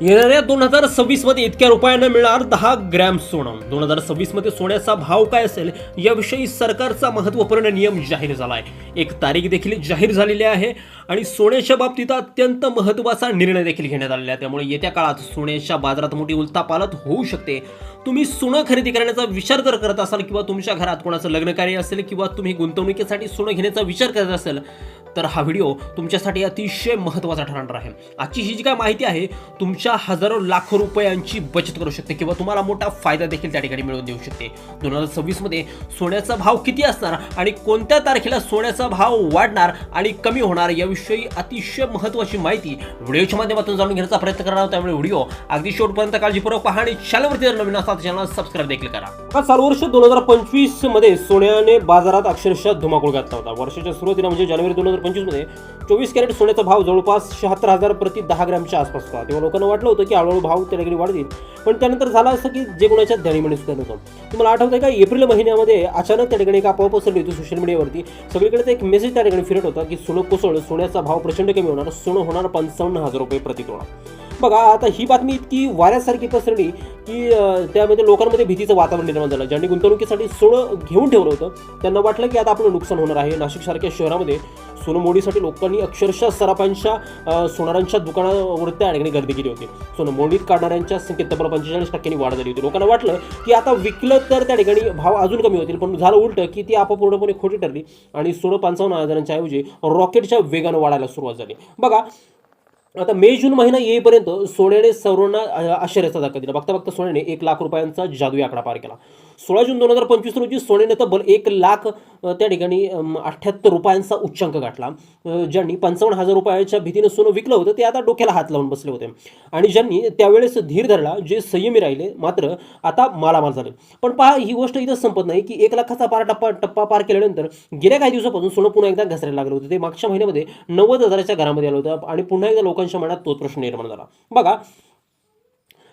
येणाऱ्या दोन हजार सव्वीसमध्ये इतक्या रुपयानं मिळणार दहा ग्रॅम सोनं. दोन हजार सव्वीसमध्ये सोन्याचा भाव काय असेल याविषयी सरकारचा महत्त्वपूर्ण नियम जाहीर झाला आहे एक तारीख देखील जाहीर झालेली आहे आणि सोन्याच्या बाबतीत अत्यंत महत्त्वाचा निर्णय देखील घेण्यात आलेला आहे. त्यामुळे येत्या काळात सोन्याच्या बाजारात मोठी उलथापालत होऊ शकते. तुम्ही सोनं खरेदी करण्याचा विचार जर करत असाल किंवा तुमच्या घरात कोणाचं लग्नकार्य असेल किंवा तुम्ही गुंतवणुकीसाठी सोनं घेण्याचा विचार करत असेल तर हा व्हिडिओ तुमच्यासाठी अतिशय महत्त्वाचा ठरणार आहे. आजची ही जी काय माहिती आहे तुमच्या हजारो लाखो रुपयांची बचत करू शकते किंवा तुम्हाला मोठा फायदा देखील त्या ठिकाणी मिळवून देऊ शकते. दोन हजार सव्वीसमध्ये सोन्याचा भाव किती असणार आणि कोणत्या तारखेला सोन्याचा भाव वाढणार आणि कमी होणार याविषयी अतिशय महत्त्वाची माहिती व्हिडिओच्या माध्यमातून जाणून घेण्याचा प्रयत्न करणार त्यामुळे व्हिडिओ अगदी शेवटपर्यंत काळजीपूर्वक पहा आणि चॅनलवरती जर नवीन असाल चॅनल सबस्क्राईब देखील करा. हा चालू वर्ष दोन हजार पंचवीसमध्ये सोन्याने बाजारात अक्षरशः धुमाकूळ घातला होता. वर्षाच्या सुरुवातीला म्हणजे जानेवारी दोन हजार पंचवीसमध्ये चोवीस कॅरेट सोन्याचा भाव जवळपास शहात्तर हजार प्रति दहा ग्रॅमच्या आसपास होता. तेव्हा लोकांना वाटलं होतं की हळूहळू भाव त्या ठिकाणी वाढतील. पण त्यानंतर झालं असं की जे कोणाच्या ध्यानीमध्ये सुद्धा नव्हतं तुम्हाला आठवतं का? एप्रिल महिन्यामध्ये अचानक त्या ठिकाणी एक आपोआप पसरली होती सोशल मीडियावरती सगळीकडे एक मेसेज त्या ठिकाणी फिरत होता की सोनं कोसळ सोन्याचा भाव प्रचंड कमी होणार सोनं होणार पंचावन्न हजार रुपये प्रति तोळा. बघा आता ही बातमी इतकी वाऱ्यासारखी पसरली की त्यामध्ये लोकांमध्ये भीतीचं वातावरण निर्माण झालं. ज्यांनी गुंतवणुकीसाठी सोनं घेऊन ठेवलं होतं त्यांना वाटलं की आता आपलं नुकसान होणार आहे. नाशिकसारख्या शहरामध्ये सोनं मोडीसाठी लोकांनी अक्षरशः सराफांच्या सोनारांच्या दुकानावर त्या ठिकाणी गर्दी केली होती. सोनं मोडीत काढणाऱ्यांच्या संख्येत तब्बल पंचेचाळीस टक्क्यांनी वाढ झाली होती. लोकांना वाटलं की आता विकलं तर त्या ठिकाणी भाव अजून कमी होतील पण झालं उलटं की ती आपोआप पूर्णपणे खोटी ठरली आणि सोनं पंचावन्न हजारांच्या ऐवजी रॉकेटच्या वेगानं वाढायला सुरुवात झाली. बघा आता मे जून महिना येईपर्यंत सोन्याने सर्वांना आश्चर्याचा धक्का दिला. बघता बघता सोन्याने एक लाख रुपयांचा जादुई आकडा पार केला. सोळा जून दोन हजार पंचवीस रोजी सोन्याने तब्बल एक लाख त्या ठिकाणी अठ्ठ्याहत्तर रुपयांचा उच्चांक गाठला. ज्यांनी पंचावन्न हजार रुपयाच्या भीतीने सोनं विकलं होतं ते आता डोक्याला हात लावून बसले होते. आणि ज्यांनी त्यावेळेस धीर धरला जे संयमी राहिले मात्र आता मालामाल झाले. पण पहा ही गोष्ट इथं संपत नाही की एक लाखाचा पार टप्पा टप्पा पार केल्यानंतर गेल्या काही दिवसापासून सोनं पुन्हा एकदा घसरायला लागलं होतं. ते मागच्या महिन्यामध्ये नव्वद हजाराच्या घरामध्ये आलं होतं. आणि पुन्हा एकदा लोकांच्या मनात तो प्रश्न निर्माण झाला. बघा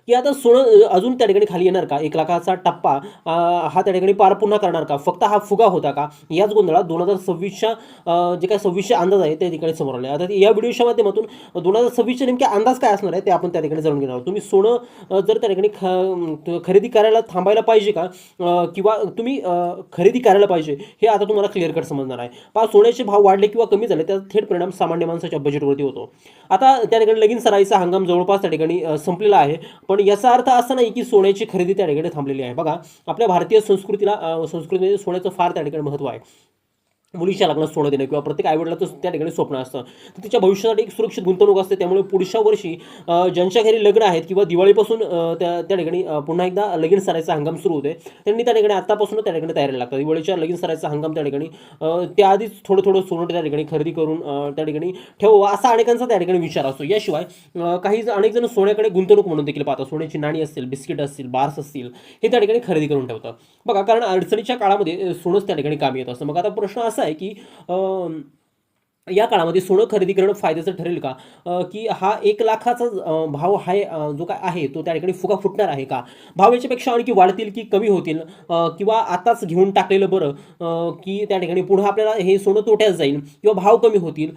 की आता सोनं अजून त्या ठिकाणी खाली येणार का? एक लाखाचा टप्पा हा त्या ठिकाणी पार पुन्हा करणार का? फक्त हा फुगा होता का? याच गोंधळात दोन हजार सव्वीसच्या जे काय सव्वीसचे अंदाज आहे त्या ठिकाणी समोर आले. आता या व्हिडिओच्या माध्यमातून दोन हजार सव्वीसचे नेमके अंदाज काय असणार आहे ते आपण त्या ठिकाणी जाणून घेणार आहोत. तुम्ही सोनं जर त्या ठिकाणी ख खरेदी करायला थांबायला पाहिजे का? किंवा तुम्ही खरेदी करायला पाहिजे हे आता तुम्हाला क्लिअर कट समजणार आहे. पहा सोन्याचे भाव वाढले किंवा कमी झाले त्याचा थेट परिणाम सामान्य माणसाच्या बजेटवरती होतो. आता त्या ठिकाणी लगीन सराईचा हंगाम जवळपास त्या ठिकाणी संपलेला आहे. पण पण याचा अर्थ असा नाही की सोन्याची खरेदी त्या ठिकाणी थांबलेली आहे. बघा आपल्या भारतीय संस्कृतीला संस्कृतीमध्ये सोन्याचं फार त्या ठिकाणी महत्त्व आहे. मुलीच्या लग्नात सोनं देणं किंवा प्रत्येक आईवडिलाचं त्या ठिकाणी स्वप्न असतं. तर तिच्या भविष्यासाठी एक सुरक्षित गुंतवणूक असते. त्यामुळे पुढच्या वर्षी ज्यांच्या घरी लग्न आहेत किंवा दिवाळीपासून त्या त्या ठिकाणी पुन्हा एकदा लगीन सरायचा हंगाम सुरू होते त्यांनी त्या ठिकाणी आतापासून त्या ठिकाणी तयारीला लागतात. दिवाळीच्या लगीन सरायचा हंगाम त्या ठिकाणी त्याआधीच थोडं थोडं सोनं त्या ठिकाणी खरेदी करून त्या ठिकाणी ठेवावं असा अनेकांचा त्या ठिकाणी विचार असतो. याशिवाय काही जण- अनेक जण सोन्याकडे गुंतवणूक म्हणून देखील पाहतात. सोन्याची नाणी असतील बिस्किट असतील बार्स असतील हे त्या ठिकाणी खरेदी करून ठेवतात. बघा कारण अडचणीच्या काळामध्ये सोनंच त्या ठिकाणी कामी येत असतं. मग आता प्रश्न असं आहे की या काळामध्ये सोनं खरेदी करणं फायद्याचं ठरेल का? की हा एक लाखाचा भाव आहे जो काय आहे तो त्या ठिकाणी फुगा फुटणार आहे का? भाव याच्यापेक्षा आणखी वाढतील की कमी होतील? किंवा आताच घेऊन टाकलेलं बरं की त्या ठिकाणी पुन्हा आपल्याला हे सोनं तोट्यात जाईल किंवा भाव कमी होतील?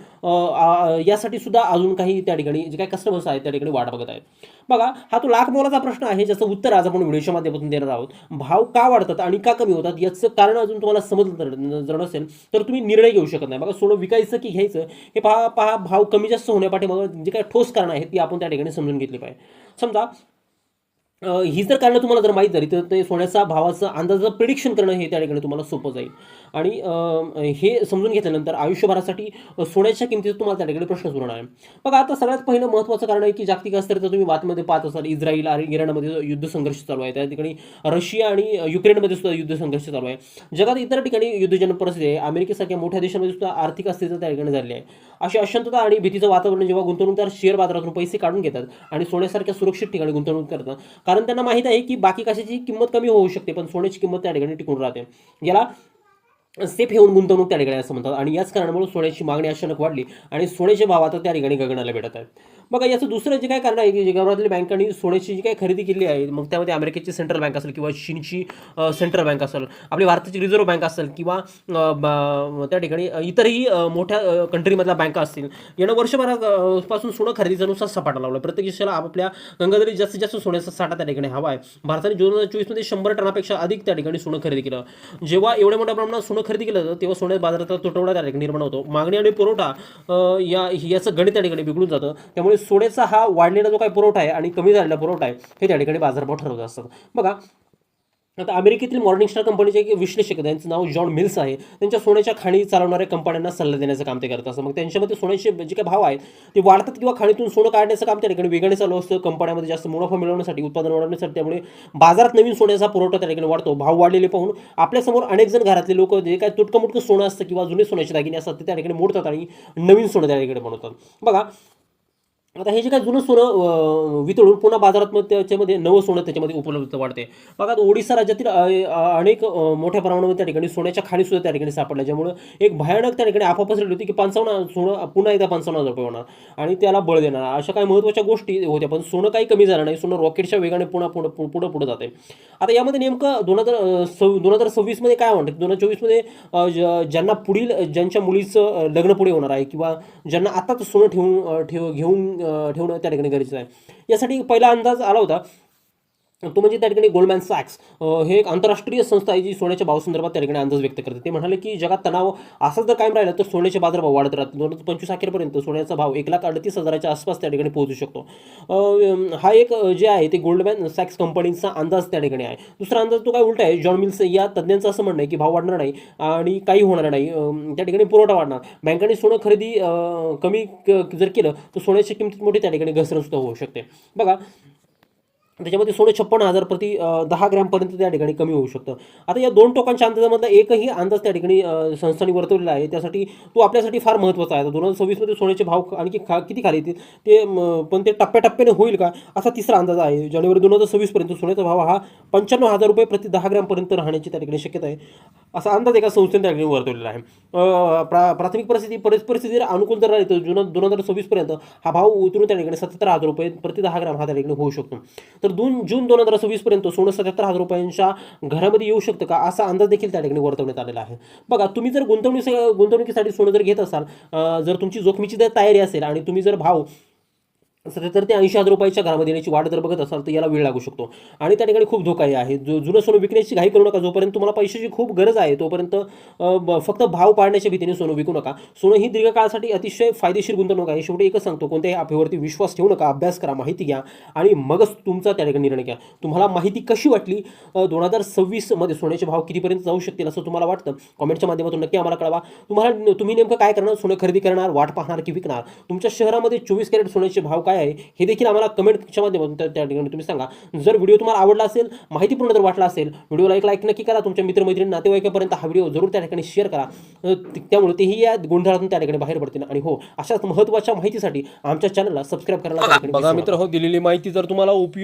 यासाठी सुद्धा अजून काही त्या ठिकाणी जे काही कस्टमर्स आहेत त्या ठिकाणी वाट बघत आहेत. बघा हा तो लाख मोलाचा प्रश्न आहे ज्याचं उत्तर आज आपण व्हिडिओच्या माध्यमातून देणार आहोत. भाव का वाढतात आणि का कमी होतात याचं कारण अजून तुम्हाला समजलं जर नसेल तर तुम्ही निर्णय घेऊ शकत नाही. बघा सोनं विकायचं की घ्यायचं. हे पहा पहा भाव कमी जास्त होण्यापाठीमागं जे काही ठोस कारण आहेत ती आपण त्या ठिकाणी समजून घेतली पाहिजे. समजा ही जर कारणं तुम्हाला जर माहीत झाली तर ते सोन्याचा भावाचं अंदाजाचं प्रिडिक्शन करणं हे त्या ठिकाणी तुम्हाला सोपं जाईल. आणि हे समजून घेतल्यानंतर आयुष्यभरासाठी सोन्याच्या किमतीचा तुम्हाला त्या ठिकाणी प्रश्न सुरू आहे. बघा आता सगळ्यात पहिलं महत्त्वाचं कारण आहे की जागतिक स्तराचं तुम्ही बातमीमध्ये पाहत असाल इस्रायल आणि इराणमध्ये युद्ध संघर्ष चालू आहे. त्या ठिकाणी रशिया आणि युक्रेनमध्ये सुद्धा युद्ध संघर्ष चालू आहे. जगात इतर ठिकाणी युद्धजन परिस्थिती आहे. अमेरिकेसारख्या मोठ्या देशामध्ये सुद्धा आर्थिक अस्थिरता त्या ठिकाणी झाली आहे. अशी अशांतता आणि भीतीचं वातावरण जेव्हा गुंतवणूकदार शेअर बाजारातून पैसे काढून घेतात आणि सोन्यासारख्या सुरक्षित ठिकाणी गुंतवणूक करतात कारण त्यांना माहीत आहे की बाकी कशाची किंमत कमी होऊ शकते पण सोन्याची किंमत त्या ठिकाणी टिकून राहते. याला सेफ येऊन गुंतवणूक त्या ठिकाणी असं म्हणतात. आणि याच कारणामुळे सोन्याची मागणी अचानक वाढली आणि सोन्याचे भाव आता त्या ठिकाणी गगनाला भेटत आहेत बघा याचं दुसरं जे काय कारण आहे की जगभरातल्या बँकांनी सोन्याची जी काही खरेदी केली आहे मग त्यामध्ये अमेरिकेची सेंट्रल बँक असेल किंवा चीनची सेंट्रल बँक असेल आपली भारताची रिझर्व्ह बँक असेल किंवा ब- त्या ठिकाणी इतरही मोठ्या कंट्रीमधल्या बँका असतील. यानं वर्षभरापासून पासून सोनं खरेदीचा नुसार सपाटा लावला प्रत्येक देशाला आपल्या गंगाधरी जास्तीत जास्त सोन्याचा साठा त्या ठिकाणी हवा आहे. भारताने दोन हजार चोवीसमध्ये शंभर टनापेक्षा अधिक त्या ठिकाणी सोनं खरेदी केलं. जेव्हा एवढ्या मोठ्या प्रमाणात सोनं खरेदी केलं जातं तेव्हा सोन्या बाजारात तुटवडा त्या ठिकाणी निर्माण होतो. मागणी आणि पुरवठा या याचं गणित त्या ठिकाणी बिघडून जातं. त्यामुळे सोन्याचा हा वाढलेला जो काही पुरवठा आहे आणि कमी झालेला पुरवठा आहे हे त्या ठिकाणी बाजारभाव ठरवत असतात. बघा आता अमेरिकेतील मॉर्निंग स्टार कंपनीचे एक विश्लेषक आहेत त्यांचं नाव जॉन मिल्स आहे. त्यांच्या सोन्याच्या खाणी चालवणाऱ्या कंपन्यांना सल्ला देण्याचं काम ते करत असतं मग त्यांच्यामध्ये सोन्याचे जे काही भाव आहेत ते वाढतात किंवा खाणीतून सोनं काढण्याचं काम त्या ठिकाणी वेगाने चालू असतं. कंपन्यामध्ये जास्त मुनाफा मिळवण्यासाठी उत्पादन वाढवण्यासाठी त्यामुळे बाजारात नवीन सोन्याचा पुरवठा त्या ठिकाणी वाढतो. भाव वाढलेले पाहून आपल्यासमोर अनेक जण घरातले लोक जे काय तुटकं मुटकं सोनं असतं किंवा जुने सोन्याचे दागिने असतात ते त्या ठिकाणी मोडतात आणि नवीन सोनं त्या ठिकाणी बनवतात. बघा आता हे जे काय जुनं सोनं वितळून पुन्हा बाजारात मग त्याच्यामध्ये नवं सोनं त्याच्यामध्ये उपलब्ध वाढते. बघा आता राज्यातील अनेक मोठ्या प्रमाणामध्ये त्या ठिकाणी सोन्याच्या खाणी सुद्धा त्या ठिकाणी सापडल्या ज्यामुळे एक भयानक त्या ठिकाणी आफा पसरली होती की पंचावन्न सोनं पुन्हा एकदा पंचावन्न हजार रुपये होणार आणि त्याला बळ देणार. अशा काही महत्त्वाच्या गोष्टी होत्या पण सोनं काही कमी झालं नाही सोनं रॉकेटच्या वेगाने पुन्हा पुढं पुढं पुढं जाते. आता यामध्ये नेमकं दोन हजार सव दोन हजार सव्वीसमध्ये काय म्हणतात दोन हजार चोवीसमध्ये ज- ज्यांना पुढील ज्यांच्या मुलीचं लग्न पुढे होणार आहे किंवा ज्यांना आताच सोनं ठेवून ठेव घेऊन ठेवणं त्या ठिकाणी गरजेचं आहे. यासाठी पहिला अंदाज आला होता तो म्हणजे त्या ठिकाणी गोल्डमॅन सॅक्स हे एक आंतरराष्ट्रीय संस्था आहे जी सोन्याच्या भावासंदर्भात त्या ठिकाणी अंदाज व्यक्त करते. ते म्हणाले की जगात तणाव असाच जर कायम राहिला तर सोन्याचे बाजारभाव वाढत राहतील. दोन हजार पंचवीस अखेरपर्यंत सोन्याचा भाव एक लाख अडतीस हजाराच्या आसपास त्या ठिकाणी पोहोचू शकतो. हा एक जे आहे ते गोल्डमॅन सॅक्स कंपनीचा अंदाज त्या ठिकाणी आहे. दुसरा अंदाज तो काय उलटा आहे जॉन मिल्स या तज्ज्ञांचं असं म्हणणं आहे की भाव वाढणार नाही आणि काही होणार नाही. त्या ठिकाणी पुरवठा वाढणार. बँकांनी सोनं खरेदी कमी क- जर केलं तर सोन्याच्या किमतीत मोठी त्या ठिकाणी घसरण सुद्धा होऊ शकते. बघा त्याच्यामध्ये सोने छप्पन्न हजार प्रति दहा ग्रॅमपर्यंत त्या ठिकाणी कमी होऊ शकतं. आता या दोन टोकांच्या अंदाजामधला एकही अंदाज त्या ठिकाणी संस्थांनी वर्तवलेला आहे. त्यासाठी तो आपल्यासाठी फार महत्त्वाचा आहे. दोन हजार सव्वीसमध्ये सोन्याचे भाव आणखी खा किती खाली येतील? ते पण ते टप्प्याटप्प्याने होईल का? असा तिसरा अंदाज आहे. जानेवारी दोन हजार सव्वीसपर्यंत सोन्याचा भाव हा पंच्याण्णव हजार रुपये प्रति दहा ग्रॅमपर्यंत राहण्याची त्या ठिकाणी शक्यता आहे. असा अंदाज एका संस्थेने त्या ठिकाणी वर्तवलेला आहे. प्रा प्राथमिक परिस्थिती परिस- परिस्थिती जर अनुकूल जर राहिली तर जुना दोन हजार सव्वीसपर्यंत हा भाव उतरून त्या ठिकाणी सत्तर हजार रुपये प्रति दहा ग्रॅम हा त्या ठिकाणी होऊ शकतो. तर दोन जून दोन हजार सव्वीसपर्यंत सोनं सत्याहत्तर हजार रुपयांच्या घरामध्ये येऊ शकतं का? असा अंदाज देखील त्या ठिकाणी वर्तवण्यात आलेला आहे. बघा तुम्ही जर गुंतवणुकी गुंतवणुकीसाठी सोनं जर घेत असाल जर तुमची जोखमीची जर तयारी असेल आणि तुम्ही जर भाव सत्याहत्तर ते ऐंशी हजार रुपयाच्या घरामध्ये येण्याची वाढ जर बघत असाल तर याला वेळ लागू शकतो. आणि त्या ठिकाणी खूप धोकाही आहे. जो जुनं सोनं विकण्याची घाई करू नका जोपर्यंत तुम्हाला पैशाची खूप गरज आहे तोपर्यंत फक्त भाव पाडण्याच्या भीतीने सोनं विकू नका. सोनं ही दीर्घकाळासाठी अतिशय फायदेशीर गुंतवणूक आहे. शेवटी एकच सांगतो कोणत्याही अफेवरती विश्वास ठेवू नका. अभ्यास करा माहिती घ्या आणि मगच तुमचा त्या ठिकाणी निर्णय घ्या. तुम्हाला माहिती कशी वाटली? दोन हजार सव्वीसमध्ये सोन्याचे भाव कितीपर्यंत जाऊ शकतील असं तुम्हाला वाटतं? कॉमेंटच्या माध्यमातून नक्की आम्हाला कळवा. तुम्हाला तुम्ही नेमकं काय करणार? सोनं खरेदी करणार वाट पाहणार की विकणार? तुमच्या शहरामध्ये चोवीस कॅरेट सोन्याचे भाव काय आहे हे देखील आम्हाला कमेंटच्या माध्यमातून त्या ठिकाणी तुम्ही सांगा. जर व्हिडिओ तुम्हाला आवडला असेल माहितीपूर्ण जर वाटला असेल व्हिडिओला एक लाईक नक्की करा. तुमच्या मित्रमैत्रिणी नातेवाईकापर्यंत हा व्हिडिओ जरूर त्या ठिकाणी शेअर करा. त्यामुळे तेही या गोंधळातून त्या ठिकाणी बाहेर पडतील. आणि हो अशाच महत्त्वाच्या माहितीसाठी आमच्या चॅनलला सबस्क्राईब करायला बघा. मित्र हो दिलेली माहिती जर तुम्हाला उपयोग